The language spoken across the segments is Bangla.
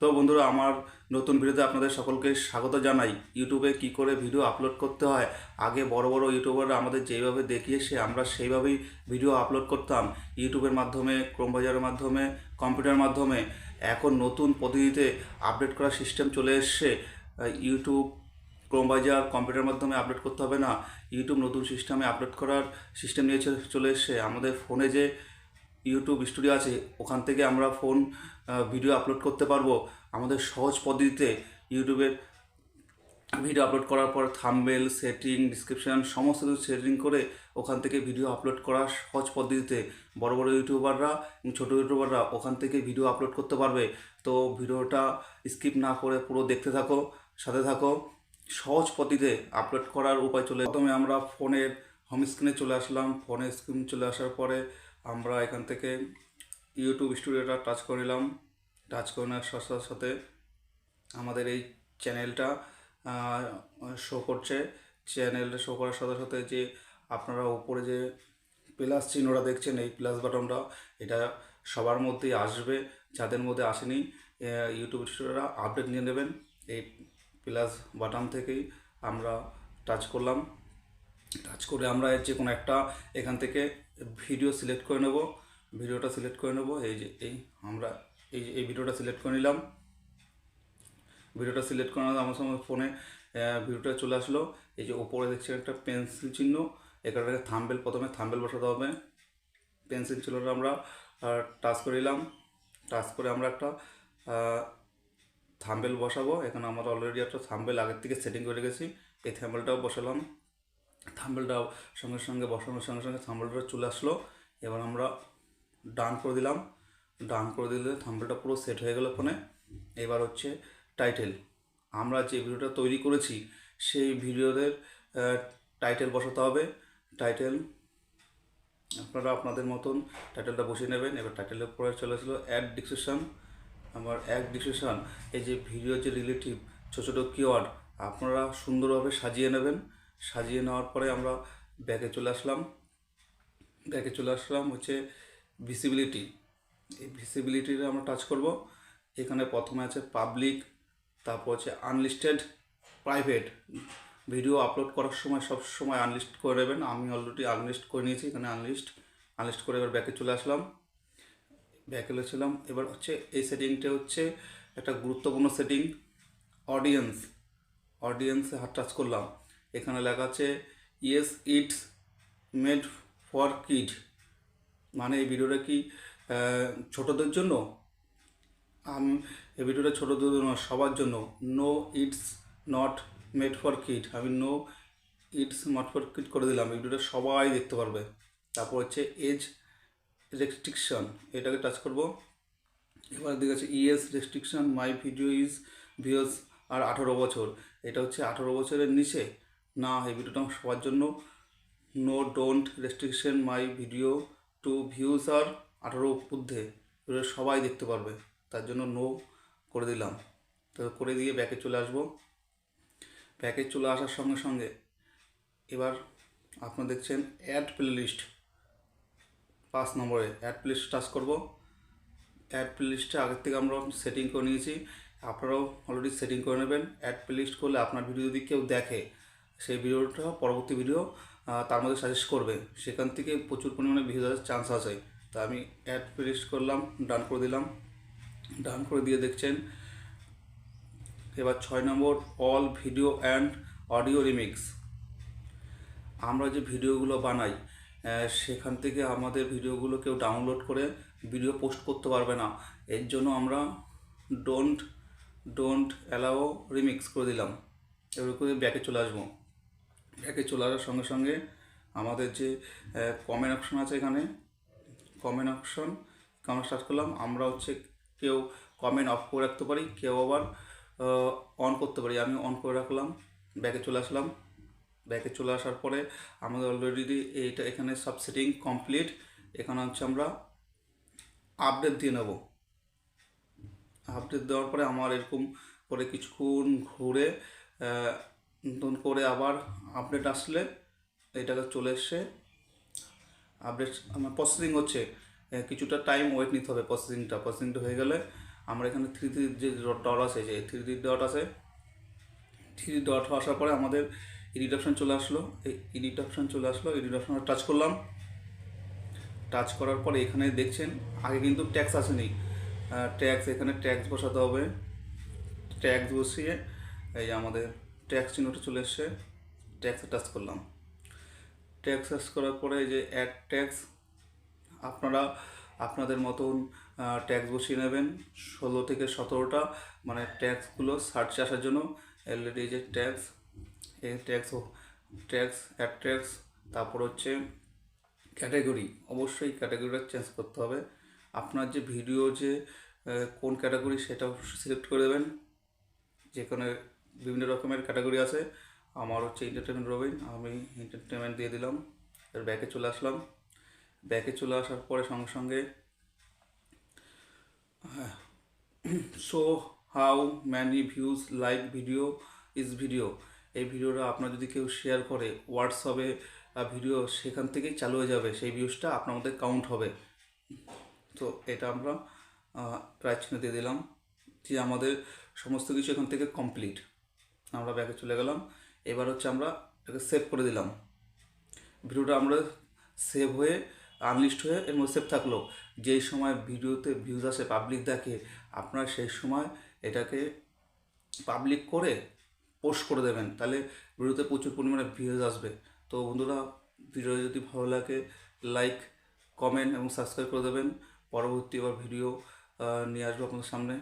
তো বন্ধুরা, আমার নতুন ভিডিওতে আপনাদের সকলকে স্বাগত জানাই। ইউটিউবে কি করে ভিডিও আপলোড করতে হয়? আগে বড় বড় ইউটিউবাররা আমাদের যেইভাবে দেখিয়েছে, আমরা সেইভাবেই ভিডিও আপলোড করতাম। ইউটিউবের মাধ্যমে ক্রোম বাজারের মাধ্যমে কম্পিউটার মাধ্যমে। এখন নতুন পদ্ধতিতে আপডেট করার সিস্টেম চলে এসছে। ইউটিউব ক্রোম বাজার কম্পিউটারের মাধ্যমে আপলোড করতে হবে না। ইউটিউব নতুন সিস্টেমে আপলোড করার সিস্টেম নিয়ে চলে এসছে। আমাদের ফোনে যে ইউটিউব স্টুডিও আছে, ওখান থেকে আমরা ফোন ভিডিও আপলোড করতে পারব। আমাদের সহজ পদ্ধতিতে ইউটিউবের ভিডিও আপলোড করার পর থাম্বেল সেটিং ডিসক্রিপশন সমস্ত কিছু সেটিং করে ওখান থেকে ভিডিও আপলোড করা সহজ পদ্ধতিতে। বড় বড় ইউটিউবাররা ছোটো ইউটিউবাররা ওখান থেকে ভিডিও আপলোড করতে পারবে। তো ভিডিওটা স্কিপ না করে পুরো দেখতে থাকো, সাথে থাকো। সহজ পদ্ধতিতে আপলোড করার উপায় চলে প্রথমে আমরা ফোনের হোম স্ক্রিনে চলে আসলাম। ফোনের স্ক্রিন চলে আসার পরে আমরা এখান থেকে ইউটিউব স্টুডিওটা টাচ করে নিলাম। টাচ করে নেওয়ার সাথে সাথে সাথে আমাদের এই চ্যানেলটা শো করছে। চ্যানেলটা শো করার সাথে সাথে যে আপনারা উপরে যে প্লাস চিহ্নটা দেখছেন, এই প্লাস বাটনটা এটা সবার মধ্যেই আসবে। যাদের মধ্যে আসেনি ইউটিউব স্টুডিওরা আপডেট নিয়ে নেবেন। এই প্লাস বাটন থেকেই আমরা টাচ করলাম। টাচ করে আমরা যে কোনো একটা এখান থেকে ভিডিও সিলেক্ট করে নেব, ভিডিওটা সিলেক্ট করে নেব, এই যে, এই আমরা এই যে, এই ভিডিওটা সিলেক্ট করে নিলাম। ভিডিওটা সিলেক্ট করে আমার সঙ্গে ফোনে ভিডিওটা চলে আসলো। এই যে ওপরে দেখছেন একটা পেন্সিল চিহ্ন এখানে থাম্বেল, প্রথমে থাম্বেল বসাতে হবে। পেন্সিল চিহ্নটা আমরা টাচ করে নিলাম। টাচ করে আমরা একটা থাম্বেল বসাবো। এখানে আমরা অলরেডি একটা থাম্বেল আগের থেকে সেটিং করে রেখেছি। এই থাম্বেলটাও বসালাম। থাম্বেলটা সঙ্গে সঙ্গে বসানোর সঙ্গে সঙ্গে থাম্বেলটা চলে আসলো। এবার আমরা ডান করে দিলাম। ডান করে দিলে থাম্বেলটা পুরো সেট হয়ে গেল ফোনে। এবার হচ্ছে টাইটেল। আমরা যে ভিডিওটা তৈরি করেছি, সেই ভিডিওদের টাইটেল বসাতে হবে। টাইটেল, আপনারা আপনাদের মতন টাইটেলটা বসিয়ে নেবেন। এবার টাইটেলের পরে চলে আসলো অ্যাড ডিসক্রিপশন। আমার অ্যাড ডিসক্রিপশন, এই যে ভিডিও যে রিলেটিভ ছোটো ছোটো কিওয়ার্ড আপনারা সুন্দরভাবে সাজিয়ে নেবেন। সাজিয়ে নেওয়ার পরে আমরা ব্যাকে চলে আসলাম। ব্যাকে চলে আসলাম হচ্ছে ভিসিবিলিটি এই ভিসিবিলিটিটা আমরা টাচ করব। এখানে প্রথমে আছে পাবলিক তারপর হচ্ছে আনলিস্টেড প্রাইভেট ভিডিও আপলোড করার সময় সব সময় আনলিস্ট করে দেবেন আমি অলরেডি আনলিস্ট করে নিয়েছি, এখানে আনলিস্ট আনলিস্ট করে এবার ব্যাকে চলে আসলাম। ব্যাকে ছিলাম এবার হচ্ছে এই সেটিংটা হচ্ছে একটা গুরুত্বপূর্ণ সেটিং অডিয়েন্স অডিয়েন্সে হাত টাচ করলাম। এখানে লেখা আছে yes it's made for kid মানে এই ভিডিওটা কি ছোটদের জন্য? আমি, এই ভিডিওটা ছোটদের জন্য সবার জন্য। No it's not made for kid আমি no it's not for kid করে দিলাম। এই ভিডিওটা সবাই দেখতে পারবে। তারপর হচ্ছে এজ রেস্ট্রিকশন এটাকে টাচ করব। এবার দিকে আছে yes restriction my video is views আর আঠারো বছর। এটা হচ্ছে আঠারো বছরের নিচে। না এই ভিডিওটা সবার জন্য no don't restriction my video to views আর আঠারো এগুলো সবাই দেখতে পারবে, তার জন্য নো করে দিলাম। তো করে দিয়ে ব্যাকে চলে আসব। ব্যাকে চলে আসার সঙ্গে সঙ্গে এবার আপনারা দেখছেন অ্যাড প্লেলিস্ট পাঁচ নম্বরে অ্যাড প্লেলিস্ট টাচ করব। অ্যাড প্লে প্লেলিস্টে আগের থেকে আমরা সেটিং করে নিয়েছি। আপনারাও অলরেডি সেটিং করে নেবেন। অ্যাড প্লেলিস্ট করলে আপনার ভিডিও যদি কেউ দেখে সেই ভিডিওটা পরবর্তী ভিডিও তার মধ্যে সাজেস্ট করবে। সেখান থেকে প্রচুর পরিমাণে ভিউজ আসার চান্স আছে তা আমি অ্যাড প্লেলিস্ট করলাম ডান করে দিলাম। ডান করে দিয়ে দেখছেন, এবার ছয় নম্বর all video and audio remix আমরা যে ভিডিওগুলো বানাই সেখান থেকে আমাদের ভিডিওগুলো কেউ ডাউনলোড করে ভিডিও পোস্ট করতে পারবে না। এর জন্য আমরা ডোন্ট ডোন্ট অ্যালাও রিমিক্স করে দিলাম। এবার করে ব্যাকে চলে আসব। ব্যাকে চলে আসার সঙ্গে সঙ্গে আমাদের যে কমেন্ট অপশন আছে এখানে কমেন্ট অপশন কমেন্ট স্টার্ট করলাম, আমরা হচ্ছে কেউ কমেন্ট অফ করে রাখতে পারি, কেউ আবার অন করতে পারি। আমি অন করে রাখলাম ব্যাকে চলে আসলাম। ব্যাকে চলে আসার পরে আমাদের অলরেডি এইটা এখানে সব সেটিং কমপ্লিট এখানে হচ্ছে আমরা আপডেট দিয়ে নেব। আপডেট দেওয়ার পরে আমার এরকম করে কিছুক্ষণ ঘুরে নতুন করে আবার আপডেট আসলে এটাকে চলে এসে আপডেট আমার প্রসেসিং হচ্ছে কিছুটা টাইম ওয়েট নিতে হবে প্রসেসিংটা প্রসেসিংটা হয়ে গেলে আমরা এখানে থ্রি থ্রি যে ডট আছে, যে থ্রি থ্রি ডট আছে থ্রি ডট আসার পরে আমাদের এডিট অপশন চলে আসলো। এই এডিট অপশন চলে আসলো এডিট অপশন টাচ করলাম। টাচ করার পরে এখানে দেখছেন, আগে কিন্তু ট্যাক্স আসেনি। ট্যাক্স এখানে ট্যাক্স বসাতে হবে। ট্যাক্স বসিয়ে এই আমাদের ট্যাক্স চিহ্নটা চলে এসছে ট্যাক্সে টাচ করলাম। ট্যাক্স টাচ করার পরে যে অ্যাড ট্যাক্স আপনারা আপনাদের মতন ট্যাক্স বসিয়ে নেবেন। ষোলো থেকে সতেরোটা মানে ট্যাক্সগুলো সার্চে আসার জন্য অলরেডি যে ট্যাক্স এই ট্যাক্স ট্যাক্স অ্যাড ট্যাক্স তারপর হচ্ছে ক্যাটাগরি অবশ্যই ক্যাটাগরিটা চেঞ্জ করতে হবে। আপনার যে ভিডিও যে কোন ক্যাটাগরি সেটাও সিলেক্ট করে দেবেন। যেখানে বিভিন্ন রকমের ক্যাটাগরি আছে। আমার হচ্ছে এন্টারটেনমেন্ট রবিন, আমি এন্টারটেনমেন্ট দিয়ে দিলাম এর ব্যাকে চলে আসলাম। ব্যাকে চলে আসার পরে সঙ্গে সঙ্গে show how many views like video is video এই ভিডিওটা আপনার যদি কেউ শেয়ার করে হোয়াটসঅ্যাপে ভিডিও সেখান থেকেই চালু হয়ে যাবে, সেই ভিউজটা আপনার মধ্যে কাউন্ট হবে। তো এটা আমরা প্রায় চিহ্ন দিয়ে দিলাম। যে আমাদের সমস্ত কিছু এখান থেকে কমপ্লিট আমরা ব্যাকে চলে গেলাম। এবার হচ্ছে আমরা এটাকে সেভ করে দিলাম। ভিডিওটা আমরা সেভ হয়ে আনলিস্ট হয়ে এর মধ্যে সেভ থাকল। যেই সময় ভিডিওতে ভিউজ আসে পাবলিক দেখে, আপনারা সেই সময় এটাকে পাবলিক করে পোস্ট করে দেবেন। তাহলে ভিডিওতে প্রচুর পরিমাণে ভিউজ আসবে। তো বন্ধুরা, ভিডিও যদি ভালো লাগে লাইক কমেন্ট এবং সাবস্ক্রাইব করে দেবেন। পরবর্তী আবার ভিডিও নিয়ে আসব আপনাদের সামনে।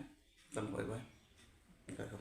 তাহলে বাই বাই দেখা